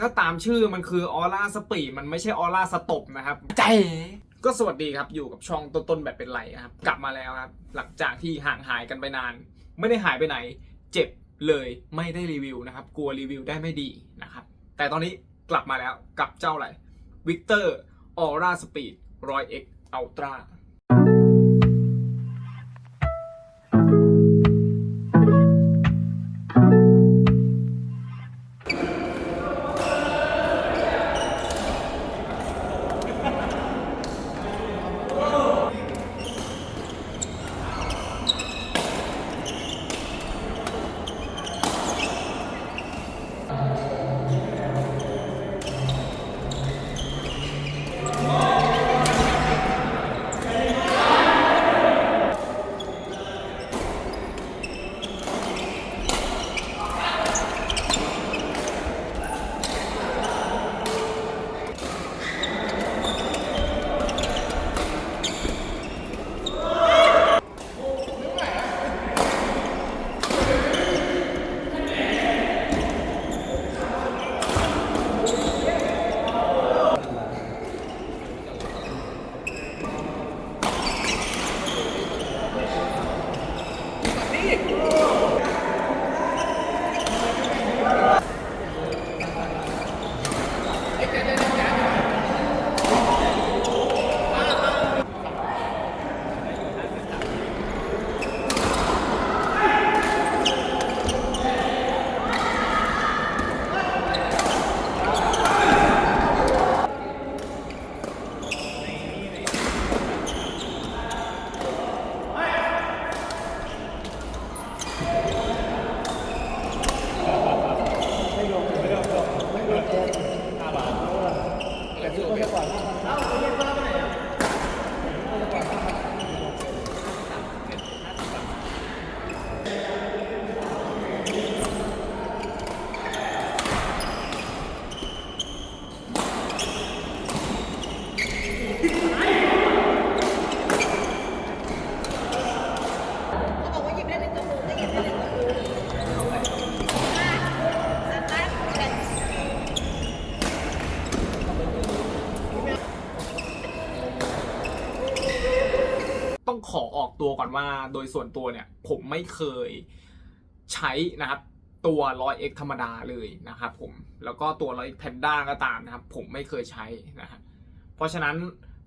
ก็ตามชื่อมันคือออร่าสปีดมันไม่ใช่ออร่าสตบนะครับ ใจ ก็สวัสดีครับอยู่กับช่องต้นต้นแบบเป็นไรนะครับ กลับมาแล้วครับ หลังจากที่ห่างหายกันไปนาน ไม่ได้หายไปไหน เจ็บเลยไม่ได้รีวิวนะครับ กลัวรีวิวได้ไม่ดีนะครับ แต่ตอนนี้กลับมาแล้วกับเจ้าอะไรวิกเตอร์ออร่าสปีดร้อยเอ็กอัลตร้าเขา องขอออกตัวก่อนว่าโดยส่วนตัวเนี่ยผมไม่เคยใช้นะครับตัว 100x ธรรมดาเลยนะครับผมแล้วก็ตัว 100x Panda ก็ตามนะครับผมไม่เคยใช้นะครับเพราะฉะนั้น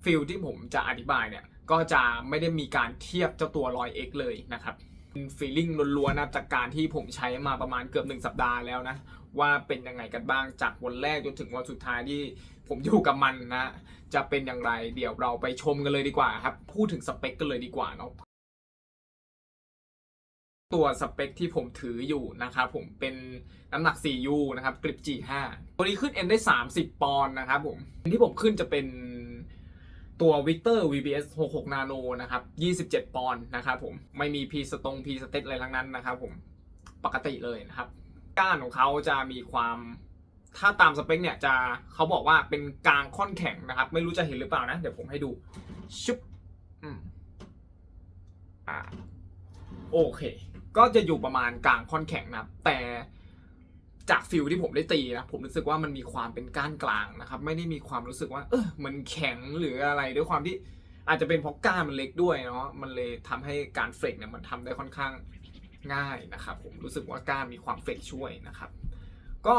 ฟิลที่ผมจะอธิบายเนี่ยก็จะไม่ได้มีการเทียบเจ้าตัว 100x เลยนะครับ ฟีลลิ่งล้วนๆนะจากการที่ผมใช้มาประมาณเกือบหนึ่งสัปดาห์แล้วนะ ว่าเป็นยังไงกันบ้างจากวันแรกจนถึงวันสุดท้ายที่ผมอยู่กับมันนะ จะเป็นอย่างไรเดี๋ยวเราไปชมกันเลยดีกว่าครับ พูดถึงสเปคกันเลยดีกว่าเนาะตัวสเปคที่ผมถืออยู่นะครับผมเป็นน้ำหนัก 4U นะครับกริป G5 ตัวนี้ขึ้น N ได้ 30 ปอนด์นะครับผมที่ผมขึ้นจะเป็น ตัว Victor VBS 66 Nano นะครับ 27 ปอนด์นะครับผมไม่มี P สตรง P สเตตอะไรทั้งนั้นนะครับผมปกติเลยนะครับก้านของเขาจะมีความถ้าตามสเปคเนี่ยจะเขาบอกว่าเป็นกลางค่อนแข็งนะครับ ไม่รู้จะเห็นหรือเปล่านะ เดี๋ยวผมให้ดูชุบอืมอ่าโอเค ก็จะอยู่ประมาณกลางค่อนแข็งนะครับ แต่ จากฟิลที่ผมได้ตีนะผมรู้สึกว่ามันมีความเป็นก้านกลางนะครับ ไม่ได้มีความรู้สึกว่า เออมันแข็งหรืออะไรด้วยความที่อาจจะเป็นเพราะก้านมันเล็กด้วยเนาะมันเลยทำให้การเฟกเนี่ยมันทำได้ค่อนข้างง่ายนะครับ ผมรู้สึกว่าก้านมีความเฟกช่วยนะครับ ก็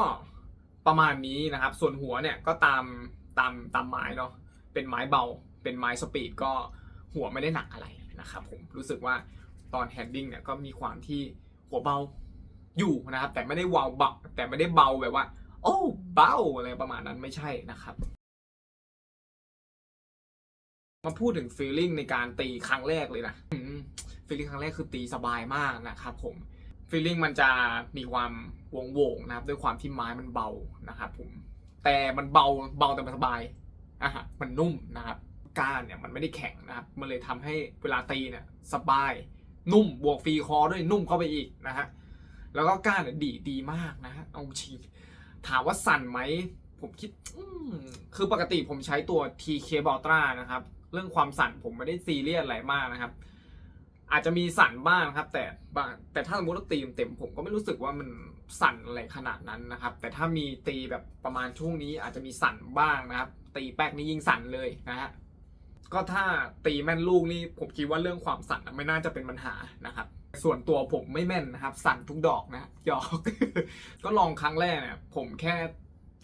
ประมาณนี้นะครับ ส่วนหัวเนี่ยก็ตามตามตามไม้เนาะเป็นไม้เบา เป็นไม้สปีดก็หัวไม่ได้หนักอะไรนะครับ ผมรู้สึกว่าตอนแฮนดิ้งเนี่ยก็มีความที่หัวเบา อยู่นะครับ แต่ไม่ได้เบาเบาแต่ไม่ได้เบาแบบว่า โอ้เบาอะไรประมาณนั้นไม่ใช่นะครับมาพูดถึงฟีลลิ่งในการตีครั้งแรกเลยนะฟีลลิ่งครั้งแรกคือตีสบายมากนะครับผมฟีลลิ่งมันจะมีความวงโวงนะครับ ด้วยความที่ไม้มันเบานะครับผมแต่มันเบาเบาแต่มันสบายอะฮะมันนุ่มนะครับก้านเนี่ยมันไม่ได้แข็งนะครับ มันเลยทำให้เวลาตีเนี่ยสบาย นุ่มบวกฟรีคอด้วยนุ่มเข้าไปอีกนะฮะ แล้วก็ก้านเนี่ยดีดีมากนะฮะเอาจริงถามว่าสั่นไหม ผมคิดคือปกติผมใช้ตัว TK b a l t r a นะครับ เรื่องความสั่นผมไม่ได้ซีเรียสอะไรมากนะครับ อาจจะมีสั่นบ้างครับ แต่บางแต่ถ้าสมมติว่าตีเต็มผมก็ไม่รู้สึกว่ามันสั่นอะไรขนาดนั้นนะครับ แต่ถ้ามีตีแบบประมาณช่วงนี้อาจจะมีสั่นบ้างนะครับ ตีแป๊กนี่ยิ่งสั่นเลยนะฮะก็ถ้าตีแม่นลูกนี่ผมคิดว่าเรื่องความสั่นไม่น่าจะเป็นปัญหานะครับ ส่วนตัวผมไม่แม่นนะครับ สั่นทุกดอกนะหยอก ก็ลองครั้งแรกเนี่ยผมแค่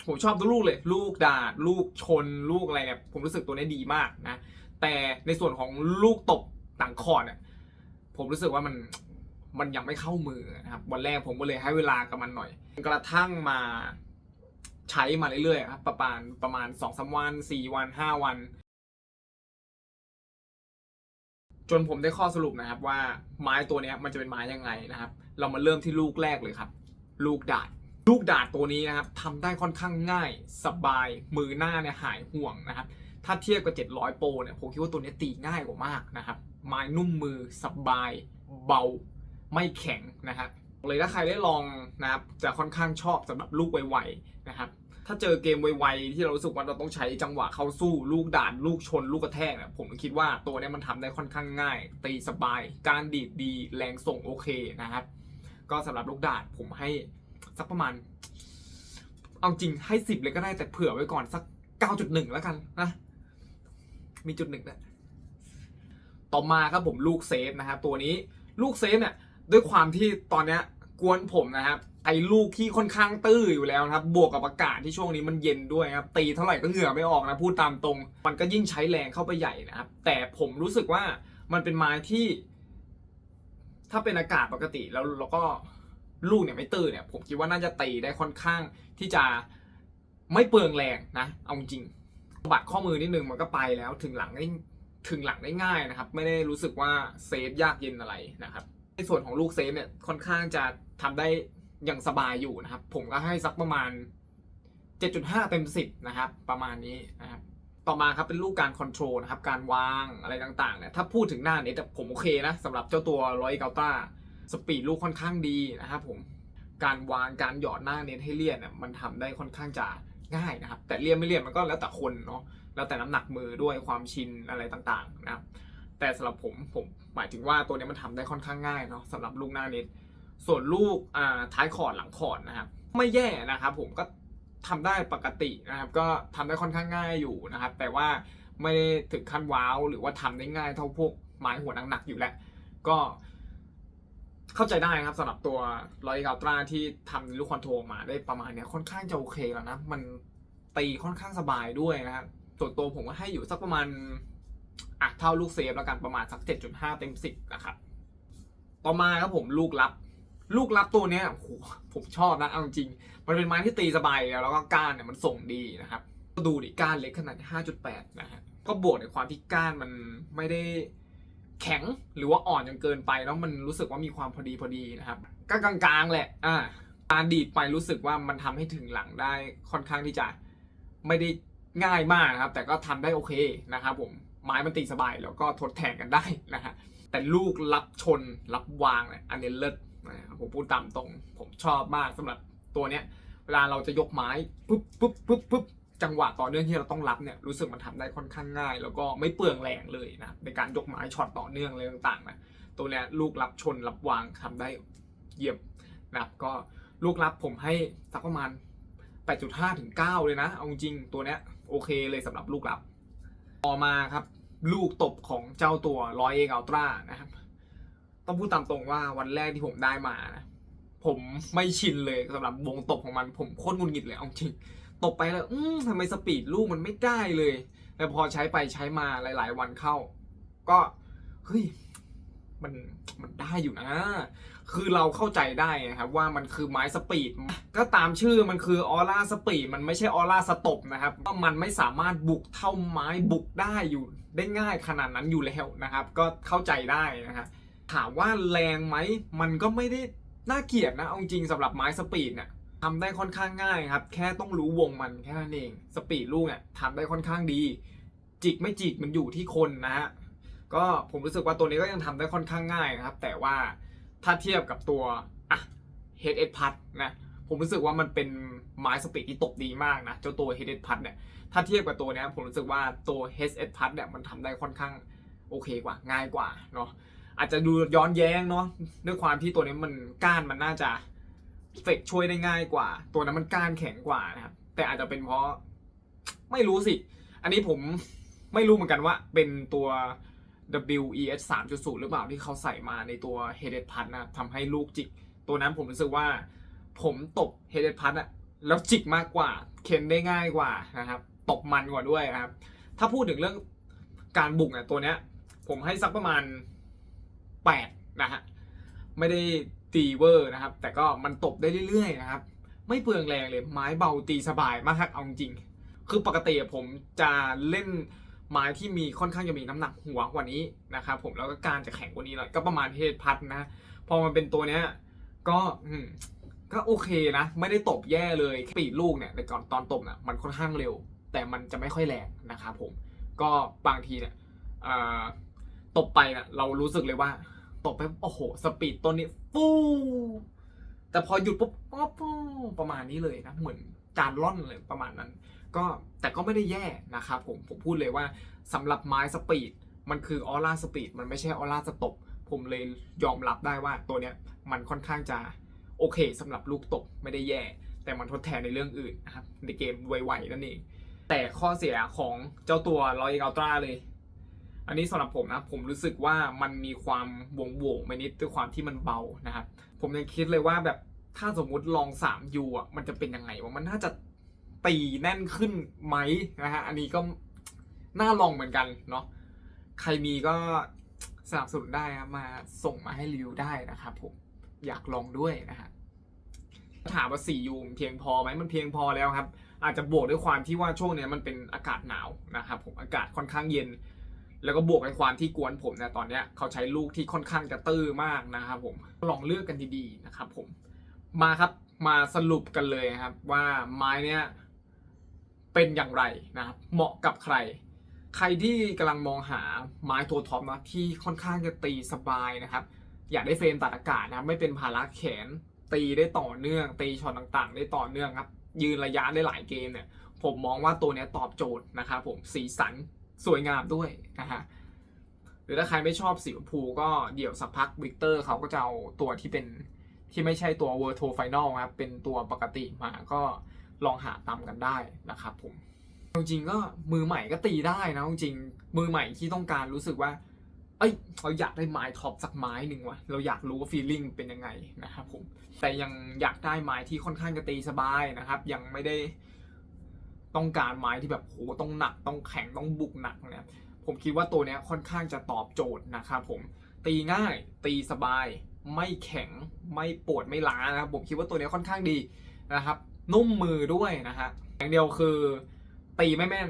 ผมชอบทุกลูกเลย ลูกดาด ลูกชน ลูกอะไรเนี่ยผมรู้สึกตัวนี้ดีมากนะ แต่ในส่วนของลูกตบต่างคอร์ดเนี่ยผมรู้สึกว่ามันมันยังไม่เข้ามือนะครับ วันแรกผมก็เลยให้เวลากับมันหน่อย กระทั่งมาใช้มาเรื่อยๆครับประมาณประมาณสองสามวันสี่วันห้าวัน จนผมได้ข้อสรุปนะครับว่าไม้ตัวนี้มันจะเป็นไม้ยังไงนะครับ เรามาเริ่มที่ลูกแรกเลยครับ ลูกดาดลูกดาดตัวนี้นะครับทำได้ค่อนข้างง่าย สบายมือหน้าเนี่ยหายห่วงนะครับ ถ้าเทียบกับ 700 โปรเนี่ยผมคิดว่าตัวนี้ตีง่ายกว่ามากนะครับ ไม้นุ่มมือสบาย เบา ไม่แข็งนะครับเลยถ้าใครได้ลองนะครับจะค่อนข้างชอบสำหรับลูกไวๆนะครับ ถ้าเจอเกมไวๆที่เรารู้สึกว่าเราต้องใช้จังหวะเข้าสู้ลูกด่าน ลูกชน ลูกกระแทกเนี่ยผมคิดว่าตัวนี้มันทำได้ค่อนข้างง่าย ตีสบาย การดีดดีแรงส่งโอเคนะครับ ก็สำหรับลูกด่าดผมให้สักประมาณ เอาจริงให้สิบเลยก็ได้แต่เผื่อไว้ก่อนสัก 9.1 แล้วกันนะ มีจุดหนึ่งนะต่อมาครับผมลูกเซฟนะครับตัวนี้ลูกเซฟเนี่ยด้วยความที่ตอนเนี้ย กวนผมนะครับไอ้ลูกที่ค่อนข้างตื้ออยู่แล้วนะครับ บวกกับอากาศที่ช่วงนี้มันเย็นด้วยครับ ตีเท่าไหร่ก็เหงื่อไม่ออกนะพูดตามตรง มันก็ยิ่งใช้แรงเข้าไปใหญ่นะครับ แต่ผมรู้สึกว่ามันเป็นไม้ที่ ถ้าเป็นอากาศปกติแล้วแล้วก็ลูกเนี่ยไม่ตื้อเนี่ย ผมคิดว่าน่าจะตีได้ค่อนข้างที่จะไม่เปลืองแรงนะเอาจริงบัดข้อมือนิดนึงมันก็ไปแล้วถึงหลังได้ถึงหลังได้ง่ายนะครับ ไม่ได้รู้สึกว่าเซฟยากเย็นอะไรนะครับ ในส่วนของลูกเซฟเนี่ยค่อนข้างจะทำได้อย่างสบายอยู่นะครับ ผมก็ให้สักประมาณ 7.5 เต็ม 10 นะครับ ประมาณนี้นะครับต่อมาครับเป็นลูกการคอนโทรลนะครับ การวางอะไรต่างๆเนี่ยถ้าพูดถึงหน้าเน็ตผมโอเคนะสำหรับเจ้าตัวร้อยเกาต้าสปีดลูกค่อนข้างดีนะครับผมการวางการหยอดหน้าเน็ตให้เลี่ยนเนี่ยมันทำได้ค่อนข้างจะง่ายนะครับ แต่เลี่ยนไม่เลี่ยนมันก็แล้วแต่คนเนาะแล้วแต่น้ำหนักมือด้วยความชินอะไรต่างๆนะครับแต่สำหรับผมผม หมายถึงว่าตัวนี้มันทำได้ค่อนข้างง่ายเนาะสำหรับลูกหน้าเน็ตส่วนลูกอ่าท้ายคอร์ดหลังคอร์ดนะครับไม่แย่นะครับผมก็ทำได้ปกตินะครับ ก็ทำได้ค่อนข้างง่ายอยู่นะครับ แต่ว่าไม่ได้ถึงขั้นว้าว หรือว่าทำได้ง่ายเท่าพวกไม้หัวหนักๆอยู่แล้วก็เข้าใจได้นะครับสำหรับตัวรอยกาตราที่ทำลูกคอนโทรลมาได้ประมาณเนี้ยค่อนข้างจะโอเคแล้วนะมันตีค่อนข้างสบายด้วยนะครับส่วนตัวผมก็ให้อยู่สักประมาณ ท่าลูกเซฟแล้วกันประมาณสัก 7.5 เต็ม 10 นะครับ ต่อมาครับผมลูกลับ ลูกลับตัวเนี้ยโหผมชอบนะเอาจริง มันเป็นไม้ที่ตีสบายแล้วแล้วก็ก้านเนี่ยมันส่งดีนะครับ ก็ดูดิก้านเล็กขนาด 5.8 นะฮะ ก็บวกในความที่ก้านมันไม่ได้แข็งหรือว่าอ่อนจนเกินไปแล้วมันรู้สึกว่ามีความพอดีพอดีนะครับก็กลางๆแหละ อ่า การดีดไปรู้สึกว่ามันทำให้ถึงหลังได้ค่อนข้างที่จะไม่ได้ง่ายมากนะครับ แต่ก็ทำได้โอเคนะครับผม ไม้มันตีสบาย แล้วก็ทดแทนกันได้นะฮะแต่ลูกรับชนรับวางเนี่ยอันนี้เลิศนะผมพูดตามตรง ผมชอบมากสำหรับตัวเนี้ยเวลาเราจะยกไม้ปุ๊บปุ๊บปุ๊บปุ๊บจังหวะต่อเนื่องที่เราต้องรับเนี่ยรู้สึกมันทำได้ค่อนข้างง่าย แล้วก็ไม่เปลืองแรงเลยนะในการยกไม้ช็อตต่อเนื่องอะไรต่างๆนะตัวเนี้ยลูกรับชนรับวางทำได้เยี่ยมนะครับก็ลูกรับผมให้สักประมาณ8.5ถึง9เลยนะเอาจริงตัวเนี้ยโอเคเลยสำหรับลูกรับ ต่อมาครับ ลูกตบของเจ้าตัวร้อยเออัลตร้านะครับ ต้องพูดตามตรงว่าวันแรกที่ผมได้มานะผมไม่ชินเลยสำหรับวงตบของมัน ผมโคตรงุนหงิดเลยเอาจริง ตบไปแล้ว อืมทำไมสปีดลูกมันไม่ได้เลย แต่พอใช้ไปใช้มาหลาย ๆ วันเข้า ก็เฮ้ย มันมันได้อยู่นะ คือเราเข้าใจได้นะครับว่ามันคือไม้สปีด ก็ตามชื่อมันคือออร่าสปีดมันไม่ใช่ออร่าสตบนะครับว่ามันไม่สามารถบุกเท่าไม้บุกได้อยู่ได้ง่ายขนาดนั้นอยู่แล้วนะครับ ก็เข้าใจได้นะครับถามว่าแรงไหมมันก็ไม่ได้น่าเกลียดนะเอาจริงสำหรับไม้สปีดเนี่ยทำได้ค่อนข้างง่ายครับ แค่ต้องรู้วงมันแค่นั้นเอง สปีดลูกเนี่ยทำได้ค่อนข้างดี จิกไม่จิกมันอยู่ที่คนนะฮะ ก็ผมรู้สึกว่าตัวนี้ก็ยังทำได้ค่อนข้างง่ายนะครับ แต่ว่าถ้าเทียบกับตัวอะ Head S พัดนะผมรู้สึกว่ามันเป็นไม้สปีดที่ตกดีมากนะเจ้าตัว Head S พัดเนี่ยถ้าเทียบกับตัวนี้ผมรู้สึกว่าตัว Head S พัดเนี่ยมันทำได้ค่อนข้างโอเคกว่าง่ายกว่าเนาะอาจจะดูย้อนแย้งเนาะด้วยความที่ตัวนี้มันก้านมันน่าจะเฟกช่วยได้ง่ายกว่า ตัวนั้นมันก้านแข็งกว่านะครับแต่อาจจะเป็นเพราะไม่รู้สิ อันนี้ผมไม่รู้เหมือนกันว่าเป็นตัว WES 3.0 หรือเปล่าที่เขาใส่มาในตัว Headed Pad นะทำให้ลูกจิก ตัวนั้นผมรู้สึกว่าผมตบ Headed Pad อะแล้วจิกมากกว่า เค้นได้ง่ายกว่านะครับ ตบมันกว่าด้วยนะครับ ถ้าพูดถึงเรื่องการบุกเนี่ยตัวเนี้ย ผมให้สักประมาณ 8 นะฮะ ไม่ได้ตีเวอร์นะครับ แต่ก็มันตบได้เรื่อยๆนะครับ ไม่เปลืองแรงเลย ไม้เบาตีสบายมากครับเอาจริง คือปกติผมจะเล่น ไม้ที่มีค่อนข้างจะมีน้ำหนักหัวกว่านี้นะครับผมแล้วก็การจะแข็งกว่านี้หน่อยก็ประมาณเฮดพัดนะ พอมันเป็นตัวเนี้ยก็อืมก็โอเคนะ ไม่ได้ตบแย่เลยปีดลูกเนี่ยในก่อนตอนตบน่ะมันค่อนข้างเร็ว แต่มันจะไม่ค่อยแรงนะครับผมก็บางทีเนี่ยตบไปนะเรารู้สึกเลยว่า ตบไปโอ้โหสปีดต้นนี้ฟูแต่พอหยุดปุ๊บป๊อปประมาณนี้เลยนะเหมือนจานล่อนเลยประมาณนั้น ก็แต่ก็ไม่ได้แย่นะครับผมผมพูดเลยว่าสำหรับไม้สปีดมันคือออร่าสปีดมันไม่ใช่ออร่าสตบผมเลยยอมรับได้ว่าตัวเนี้ยมันค่อนข้างจะโอเคสำหรับลูกตบไม่ได้แย่ แต่มันทดแทนในเรื่องอื่นนะครับในเกมไวๆนั่นเองแต่ข้อเสียของเจ้าตัวรอยอัลตราเลย อันนี้สำหรับผมนะผมรู้สึกว่ามันมีความวงโวงไปนิดด้วยความที่มันเบานะครับผมยังคิดเลยว่าแบบถ้าสมมุติลอง 3 U อะมันจะเป็นยังไงวะมันน่าจะ ตีแน่นขึ้นไหมนะฮะอันนี้ก็น่าลองเหมือนกันเนาะใครมีก็สนับสนุนได้ครับมาส่งมาให้รีวิวได้นะครับผมอยากลองด้วยนะฮะถามว่า 4U มันเพียงพอไหมมันเพียงพอแล้วครับ อาจจะบวกด้วยความที่ว่าช่วงเนี้ยมันเป็นอากาศหนาวนะครับผมอากาศค่อนข้างเย็น แล้วก็บวกในความที่กวนผมเนี่ยตอนเนี้ยเขาใช้ลูกที่ค่อนข้างจะตื้อมากนะครับผมลองเลือกกันดีๆนะครับผมมาครับมาสรุปกันเลยครับว่าไม้เนี้ย เป็นอย่างไรนะครับเหมาะกับใคร ใครที่กำลังมองหาไม้ตัวท็อปนะที่ค่อนข้างจะตีสบายนะครับ อยากได้เฟรมตัดอากาศนะครับไม่เป็นภาระแขนตีได้ต่อเนื่อง ตีช็อตต่างๆ ได้ต่อเนื่องครับยืนระยะได้หลายเกมเนี่ยผมมองว่าตัวนี้ตอบโจทย์นะครับผมสีสันสวยงามด้วยนะฮะหรือถ้าใครไม่ชอบสีชมพูก็เดี๋ยวสักพักวิกเตอร์เขาก็จะเอาตัวที่เป็นที่ไม่ใช่ตัว World Tour Final ครับเป็นตัวปกติมาก็ ลองหาตามกันได้นะครับผมจริงๆก็มือใหม่ก็ตีได้นะจริงมือใหม่ที่ต้องการรู้สึกว่า เอ้ยเราอยากได้ไม้ท็อปสักไม้หนึ่งว่ะเราอยากรู้ว่าฟีลลิ่งเป็นยังไงนะครับผมแต่ยังอยากได้ไม้ที่ค่อนข้างจะตีสบายนะครับ ยังไม่ได้ต้องการไม้ที่แบบโหต้องหนักต้องแข็งต้องบุกหนักเนี่ยผมคิดว่าตัวเนี้ยค่อนข้างจะตอบโจทย์นะครับผมตีง่ายตีสบาย ไม่แข็งไม่ปวดไม่ล้านะครับผมคิดว่าตัวนี้ค่อนข้างดีนะครับ นุ่มมือด้วยนะฮะอย่างเดียวคือตีไม่แม่น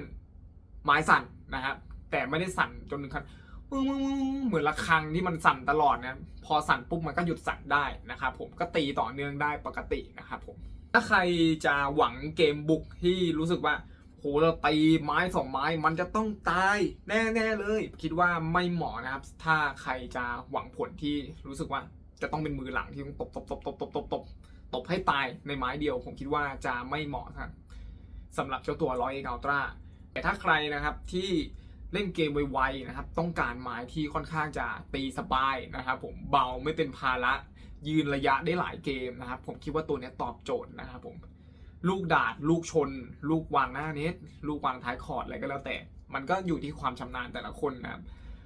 ไม้สั่นนะครับแต่ไม่ได้สั่นจนถึงขั้นเหมือนระฆังที่มันสั่นตลอดนะพอสั่นปุ๊บมันก็หยุดสั่นได้นะครับผมก็ตีต่อเนื่องได้ปกตินะครับผมถ้าใครจะหวังเกมบุกที่รู้สึกว่าโหเราตีไม้สองไม้มันจะต้องตายแน่ๆเลย คิดว่าไม่เหมาะนะครับ ถ้าใครจะหวังผลที่รู้สึกว่าจะต้องเป็นมือหลังที่ต้องตบตบตบตบตบตบตบ ตบให้ตายในไม้เดียว ผมคิดว่าจะไม่เหมาะครับสำหรับเจ้าตัวร้อยเอกอัลตร้าแต่ถ้าใครนะครับที่เล่นเกมไวๆนะครับ ต้องการไม้ที่ค่อนข้างจะตีสบายนะครับ ผมเบาไม่เป็นภาระยืนระยะได้หลายเกมนะครับ ผมคิดว่าตัวนี้ตอบโจทย์นะครับผมลูกดาดลูกชน ลูกวางหน้าเน็ตลูกวางท้ายคอร์ดอะไรก็แล้วแต่ มันก็อยู่ที่ความชำนาญแต่ละคนนะครับ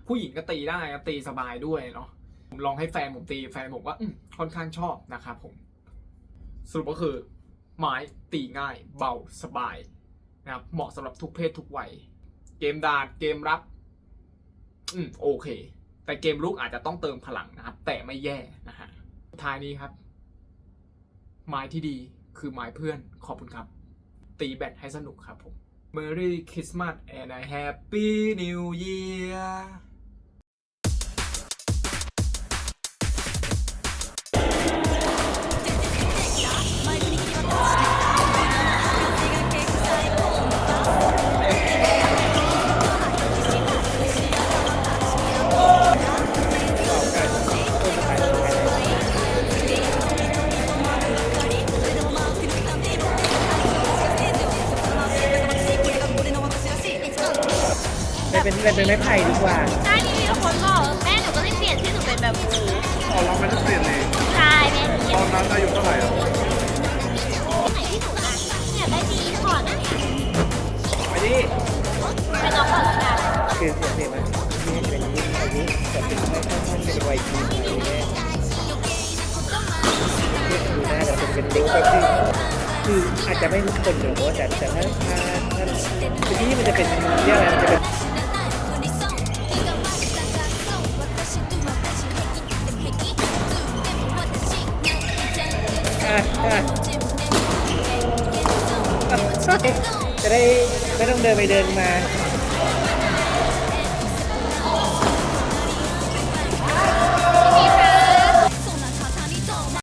ผู้หญิงก็ตีได้ครับตีสบายด้วยเนาะผมลองให้แฟนผมตีแฟนผมว่าค่อนข้างชอบนะครับผม สรุปก็คือ ไม้ตีง่าย เบาสบายนะครับเหมาะสำหรับทุกเพศทุกวัย เกมดาดเกมรับ อืมโอเค แต่เกมลุกอาจจะต้องเติมพลังนะครับ แต่ไม่แย่นะฮะสุดท้ายนี้ครับ ไม้ที่ดีคือไม้เพื่อนขอบคุณครับ ตีแบตให้สนุกครับผม Merry Christmas and a Happy New Year เป็นเป็นไม้ไผ่ดีกว่าใช่นี่มีคนบอกแม่หนูก็เลยเปลี่ยนชื่อหนูเป็นแบบูอ๋อเราไม่ได้เปลี่ยนเองใช่แม่หนูตอนนั้นอายุเท่าไหร่อะไหนที่หนูนะอยากได้ดีขอนนะไปดิไปน้องก่อนละกันคือเสียงเสียงมันนี่เป็นยิ่งอายุแต่เป็นไม่ค่อยเป็นวัยทีอะไรเงี้ยดูหน้าแต่เป็นเด็กก็คือคืออาจจะไม่ทุกคนหรือว่าแต่แต่ถ้าถ้าถ้าที่นี่มันจะเป็นเรียกอะไรมันจะเป็น จะได้ไม่ต้องเดินไปเดินมา